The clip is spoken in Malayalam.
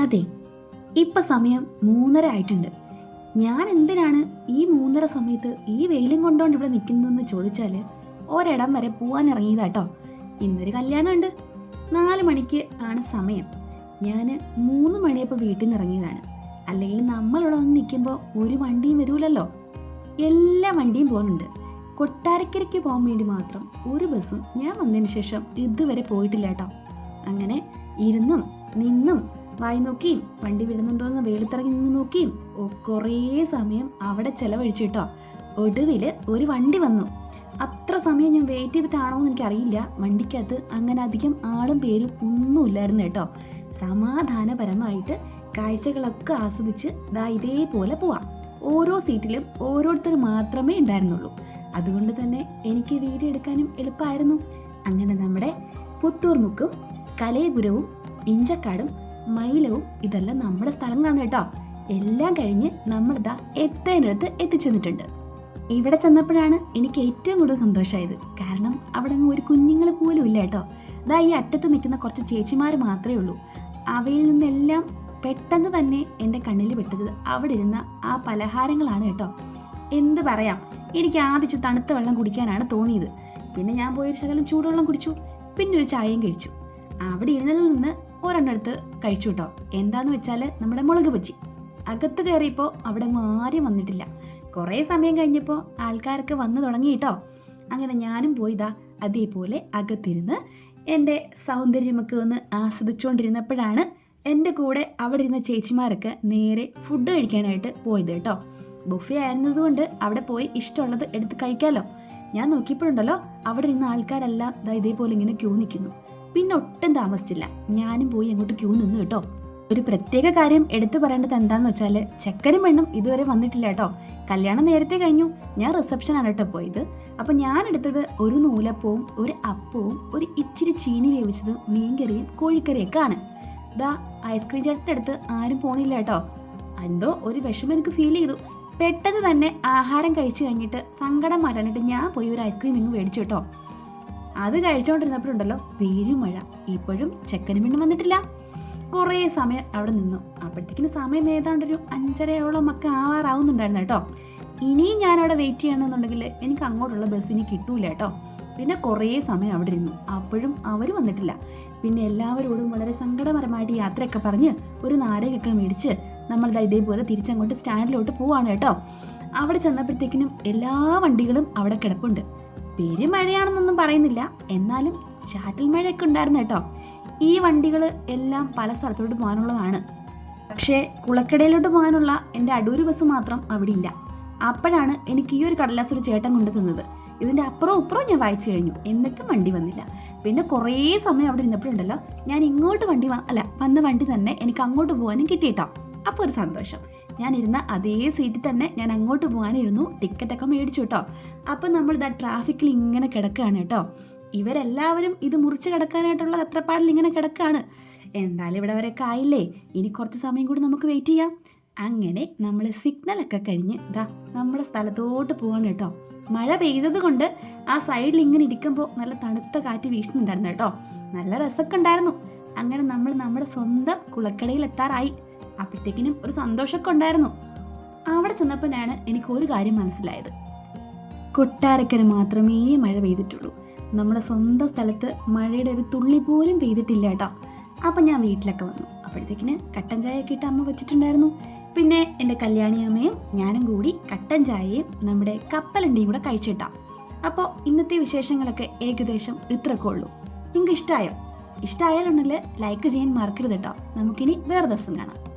അതെ ഇപ്പൊ സമയം മൂന്നര ആയിട്ടുണ്ട്. ഞാൻ എന്തിനാണ് ഈ മൂന്നര സമയത്ത് ഈ വെയിലും കൊണ്ടോണ്ട് ഇവിടെ നിൽക്കുന്നതെന്ന് ചോദിച്ചാൽ ഒരിടം വരെ പോകാൻ ഇറങ്ങിയതാട്ടോ ഇന്നൊരു കല്യാണമുണ്ട്. നാല് മണിക്ക് ആണ് സമയം. ഞാൻ മൂന്ന് മണിയപ്പോൾ വീട്ടിൽ നിന്ന് ഇറങ്ങിയതാണ്. അല്ലെങ്കിൽ നമ്മളിവിടെ വന്ന് നിൽക്കുമ്പോൾ ഒരു വണ്ടിയും വരൂലല്ലോ. എല്ലാ വണ്ടിയും പോകുന്നുണ്ട് കൊട്ടാരക്കരയ്ക്ക് പോകാൻ വേണ്ടി മാത്രം ഒരു ബസ്സും ഞാൻ വന്നതിന് ശേഷം ഇതുവരെ പോയിട്ടില്ല കേട്ടോ അങ്ങനെ ഇരുന്നും നിന്നും വായി നോക്കിയും വണ്ടി വിടുന്നുണ്ടോ എന്ന് വെയിലത്തിറങ്ങി നിന്ന് നോക്കിയും കുറേ സമയം അവിടെ ചെലവഴിച്ചു കേട്ടോ. ഒടുവിൽ ഒരു വണ്ടി വന്നു. അത്ര സമയം ഞാൻ വെയിറ്റ് ചെയ്തിട്ടാണോ എന്ന് എനിക്കറിയില്ല. വണ്ടിക്കകത്ത് അങ്ങനെ അധികം ആളും പേരും ഒന്നുമില്ലായിരുന്നു കേട്ടോ. സമാധാനപരമായിട്ട് കാഴ്ചകളൊക്കെ ആസ്വദിച്ച് ദാ ഇതേപോലെ പോവാം. ഓരോ സീറ്റിലും ഓരോരുത്തർ മാത്രമേ ഉണ്ടായിരുന്നുള്ളൂ. അതുകൊണ്ട് തന്നെ എനിക്ക് വീഡിയോ എടുക്കാനും എളുപ്പമായിരുന്നു. അങ്ങനെ നമ്മുടെ പുത്തൂർമുക്കും കലയപുരവും ഇഞ്ചക്കാടും മൈലവും ഇതെല്ലാം നമ്മുടെ സ്ഥലങ്ങളാണ് കേട്ടോ. എല്ലാം കഴിഞ്ഞ് നമ്മളിതാ എത്തേനടുത്ത് എത്തിച്ചെന്നിട്ടുണ്ട്. ഇവിടെ ചെന്നപ്പോഴാണ് എനിക്ക് ഏറ്റവും കൂടുതൽ സന്തോഷമായത്. കാരണം അവിടെ അങ്ങ് ഒരു കുഞ്ഞുങ്ങൾ പോലും ഇല്ല കേട്ടോ. ഇതാ ഈ അറ്റത്ത് നിൽക്കുന്ന കുറച്ച് ചേച്ചിമാർ മാത്രമേ ഉള്ളൂ. അവയിൽ നിന്നെല്ലാം പെട്ടെന്ന് തന്നെ എന്റെ കണ്ണിൽ പെട്ടത് അവിടെ ഇരുന്ന ആ പലഹാരങ്ങളാണ് കേട്ടോ. എന്ത് പറയാം എനിക്ക് ആദ്യം തണുത്ത വെള്ളം കുടിക്കാനാണ് തോന്നിയത്. പിന്നെ ഞാൻ പോയൊരു ശകലം ചൂടുവെള്ളം കുടിച്ചു. പിന്നെ ഒരു ചായയും കഴിച്ചു. അവിടെ ഇരുന്നതിൽ നിന്ന് ഒരെണ്ണെടുത്ത് കഴിച്ചു കേട്ടോ എന്താന്ന് വെച്ചാൽ നമ്മുടെ മുളക് ബജ്ജി അകത്ത് കയറിയപ്പോൾ അവിടെ ആരും വന്നിട്ടില്ല. കുറേ സമയം കഴിഞ്ഞപ്പോൾ ആൾക്കാർക്ക് വന്നു തുടങ്ങി കേട്ടോ അങ്ങനെ ഞാനും പോയിതാ അതേപോലെ അകത്തിരുന്ന് എന്റെ സൗന്ദര്യമൊക്കെ ഒന്ന് ആസ്വദിച്ചുകൊണ്ടിരുന്നപ്പോഴാണ് എന്റെ കൂടെ അവിടെ ഇരുന്ന ചേച്ചിമാരൊക്കെ നേരെ ഫുഡ് കഴിക്കാനായിട്ട് പോയത് കേട്ടോ. ബുഫേ ആയിരുന്നതുകൊണ്ട് അവിടെ പോയി ഇഷ്ടമുള്ളത് എടുത്ത് കഴിക്കാമല്ലോ ഞാൻ നോക്കിയപ്പോഴുണ്ടല്ലോ അവിടെ ഇരുന്ന ആൾക്കാരെല്ലാം ഇതേപോലെ ഇങ്ങനെ ക്യൂ നിൽക്കുന്നു. പിന്നെ ഒട്ടും താമസിച്ചില്ല. ഞാനും പോയി അങ്ങോട്ട് ക്യൂ നിന്നു കേട്ടോ. ഒരു പ്രത്യേക കാര്യം എടുത്തു പറയേണ്ടത് എന്താന്ന് വെച്ചാൽ ചെക്കനും പെണ്ണും ഇതുവരെ വന്നിട്ടില്ല കേട്ടോ. കല്യാണം നേരത്തെ കഴിഞ്ഞു. ഞാൻ റിസപ്ഷനാണ് കേട്ടോ പോയത്. അപ്പം ഞാൻ എടുത്തത് ഒരു നൂലപ്പവും ഒരു അപ്പവും ഒരു ഇച്ചിരി ചീനി വേവിച്ചതും മീൻകറിയും കോഴിക്കറിയൊക്കെ ആണ്. ദാ ഐസ്ക്രീം ചേട്ടന്റെ അടുത്ത് ആരും പോണില്ല കേട്ടോ. എന്തോ ഒരു വിഷമം എനിക്ക് ഫീൽ ചെയ്തു. പെട്ടെന്ന് തന്നെ ആഹാരം കഴിച്ചു കഴിഞ്ഞിട്ട് സങ്കടം മാറ്റാനായിട്ട് ഞാൻ പോയി ഒരു ഐസ്ക്രീം ഇങ്ങ് മേടിച്ചു കേട്ടോ. അത് കഴിച്ചുകൊണ്ടിരുന്നപ്പോഴുണ്ടല്ലോ പെരുമഴ ഇപ്പോഴും ചെക്കനും പെണ്ണും വന്നിട്ടില്ല. കുറേ സമയം അവിടെ നിന്നു. അപ്പോഴത്തേക്കിന് സമയം ഏതാണ്ടൊരു അഞ്ചരയോളം ഒക്കെ ആവാറാവുന്നുണ്ടായിരുന്നു കേട്ടോ. ഇനിയും ഞാൻ അവിടെ വെയിറ്റ് ചെയ്യണമെന്നുണ്ടെങ്കിൽ എനിക്ക് അങ്ങോട്ടുള്ള ബസ്സിന് കിട്ടൂല കേട്ടോ. പിന്നെ കുറേ സമയം അവിടെ ഇരുന്നു. അപ്പോഴും അവർ വന്നിട്ടില്ല. പിന്നെ എല്ലാവരോടും വളരെ സങ്കടപരമായിട്ട് യാത്രയൊക്കെ പറഞ്ഞ് ഒരു നാടകമൊക്കെ മേടിച്ച് നമ്മൾ ഇതേപോലെ തിരിച്ചങ്ങോട്ട് സ്റ്റാൻഡിലോട്ട് പോവാണ് കേട്ടോ. അവിടെ ചെന്നപ്പോഴത്തേക്കിനും എല്ലാ വണ്ടികളും അവിടെ കിടപ്പുണ്ട്. പെരുമഴയാണെന്നൊന്നും പറയുന്നില്ല. എന്നാലും ചാറ്റൽ മഴയൊക്കെ ഉണ്ടായിരുന്നു കേട്ടോ. ഈ വണ്ടികൾ എല്ലാം പല സ്ഥലത്തോട്ട് പോകാനുള്ളതാണ്. പക്ഷേ കുളക്കടയിലോട്ട് പോകാനുള്ള എന്റെ അടൂര് ബസ് മാത്രം അവിടെ ഇല്ല അപ്പോഴാണ് എനിക്ക് ഈ ഒരു കടലാസ് ഒരു ചേട്ടൻ കൊണ്ടു തന്നത്. ഇതിന്റെ അപ്പുറവും ഇപ്പുറവും ഞാൻ വായിച്ചു കഴിഞ്ഞു. എന്നിട്ടും വണ്ടി വന്നില്ല. പിന്നെ കുറേ സമയം അവിടെ ഇരുന്നപ്പോഴുണ്ടല്ലോ ഞാൻ ഇങ്ങോട്ട് വണ്ടി അല്ല വന്ന വണ്ടി തന്നെ എനിക്ക് അങ്ങോട്ട് പോകാനും കിട്ടിയിട്ടോ. അപ്പോൾ ഒരു സന്തോഷം. ഞാൻ ഇരുന്ന അതേ സീറ്റിൽ തന്നെ ഞാൻ അങ്ങോട്ട് പോകാനിരുന്നു ടിക്കറ്റൊക്കെ മേടിച്ചു കേട്ടോ അപ്പം നമ്മൾ ഇതാ ട്രാഫിക്കിൽ ഇങ്ങനെ കിടക്കുകയാണ് കേട്ടോ ഇവരെല്ലാവരും ഇത് മുറിച്ച് കിടക്കാനായിട്ടുള്ള തത്രപ്പാടിൽ ഇങ്ങനെ കിടക്കുകയാണ് എന്തായാലും ഇവിടെ വരെയൊക്കെ ആയില്ലേ? ഇനി കുറച്ച് സമയം കൂടി നമുക്ക് വെയിറ്റ് ചെയ്യാം. അങ്ങനെ നമ്മൾ സിഗ്നലൊക്കെ കഴിഞ്ഞ് ഇതാ നമ്മുടെ സ്ഥലത്തോട്ട് പോവാണ് കേട്ടോ മഴ പെയ്തത് കൊണ്ട് ആ സൈഡിൽ ഇങ്ങനെ ഇരിക്കുമ്പോൾ നല്ല തണുത്ത കാറ്റ് വീശുന്നുണ്ടായിരുന്നു കേട്ടോ നല്ല രസമൊക്കെ ഉണ്ടായിരുന്നു. അങ്ങനെ നമ്മൾ നമ്മുടെ സ്വന്തം കുളക്കടയിൽ എത്താറായി. അപ്പോഴത്തേക്കിനും ഒരു സന്തോഷമൊക്കെ ഉണ്ടായിരുന്നു. അവിടെ ചെന്നപ്പോഴാണ് എനിക്ക് ഒരു കാര്യം മനസ്സിലായത്. കൊട്ടാരക്കര മാത്രമേ മഴ പെയ്തിട്ടുള്ളൂ. നമ്മുടെ സ്വന്തം സ്ഥലത്ത് മഴയുടെ ഒരു തുള്ളി പോലും പെയ്തിട്ടില്ല കേട്ടോ. അപ്പം ഞാൻ വീട്ടിലൊക്കെ വന്നു. അപ്പോഴത്തേക്കിന് കട്ടൻ ചായയൊക്കെ ഇട്ട് അമ്മ വെച്ചിട്ടുണ്ടായിരുന്നു. പിന്നെ എന്റെ കല്യാണിയമ്മയും ഞാനും കൂടി കട്ടൻ ചായയും നമ്മുടെ കപ്പലണ്ടിയും കൂടെ കഴിച്ചിട്ടാം. അപ്പോൾ ഇന്നത്തെ വിശേഷങ്ങളൊക്കെ ഏകദേശം ഇത്രയൊക്കെ ഉള്ളൂ. നിങ്ങൾക്ക് ഇഷ്ടമായോ? ഇഷ്ടമായാലുണ്ടെങ്കിൽ ലൈക്ക് ചെയ്യാൻ മറക്കരുത് കേട്ടോ. നമുക്കിനി വേറെ ദിവസം കാണാം.